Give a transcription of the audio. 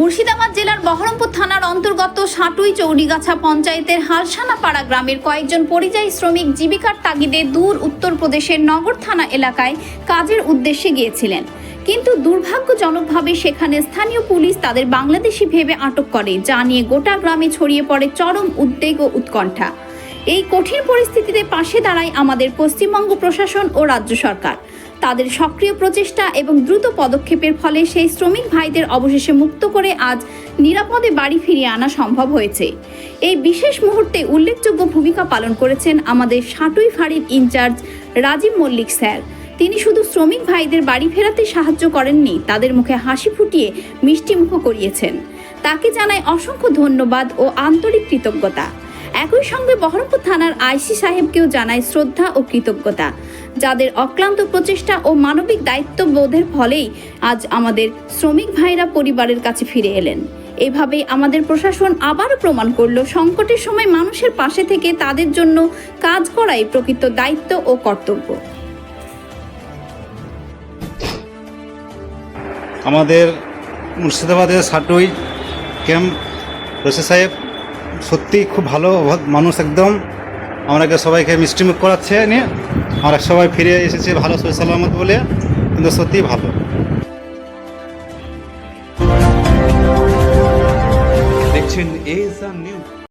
মুর্শিদাবাদ জেলার বহরমপুর থানার অন্তর্গত সাটুই চৌরিগাছা পঞ্চায়েতের হালসানাপাড়া গ্রামের কয়েকজন পরিযায়ী শ্রমিক জীবিকার তাগিদে দূর উত্তরপ্রদেশের নগর থানা এলাকায় কাজের উদ্দেশ্যে গিয়েছিলেন। কিন্তু দুর্ভাগ্যজনকভাবে সেখানে স্থানীয় পুলিশ তাদের বাংলাদেশি ভেবে আটক করে, যা নিয়ে গোটা গ্রামে ছড়িয়ে পড়ে চরম উদ্বেগ ও উৎকণ্ঠা। এই কঠিন পরিস্থিতিতে পাশে দাঁড়ায় আমাদের পশ্চিমবঙ্গ প্রশাসন ও রাজ্য সরকার। তাদের সক্রিয় প্রচেষ্টা এবং দ্রুত পদক্ষেপের ফলে সেই শ্রমিক ভাইদের অবশেষে মুক্ত করে আজ নিরাপদে বাড়ি ফিরিয়ে আনা সম্ভব হয়েছে। এই বিশেষ মুহূর্তে উল্লেখযোগ্য ভূমিকা পালন করেছেন আমাদের সাটুই ফাঁড়ির ইনচার্জ রাজীব মল্লিক স্যার। তিনি শুধু শ্রমিক ভাইদের বাড়ি ফেরাতে সাহায্য করেননি, তাদের মুখে হাসি ফুটিয়ে মিষ্টিমুখ করিয়েছেন। তাকে জানায় অসংখ্য ধন্যবাদ ও আন্তরিক কৃতজ্ঞতা। একই সঙ্গে বহরমপুর থানার আইসি সাহেবকেও জানায় শ্রদ্ধা ও কৃতজ্ঞতা। যাদের অক্লান্ত প্রচেষ্টা ও মানবিক দায়িত্ববোধের ফলেই আজ আমাদের শ্রমিক ভাইরা পরিবারের কাছে ফিরে এলেন। এভাবেই আমাদের প্রশাসন আবারও প্রমাণ করল, সংকটের সময় মানুষের পাশে থেকে তাদের জন্য কাজ করাই প্রকৃত দায়িত্ব ও কর্তব্য। আমাদের মুর্শিদাবাদের সাটুই ক্যাম্প রশি সাহেব সত্যিই খুব ভালো মানুষ একদম। আমরাকে সবাইকে মিষ্টিমুখ করাচ্ছে নিয়ে। আমরা সবাই ফিরে এসেছে ভালো সালামত বলে, কিন্তু সত্যিই ভালো। দেখছেন নিউজ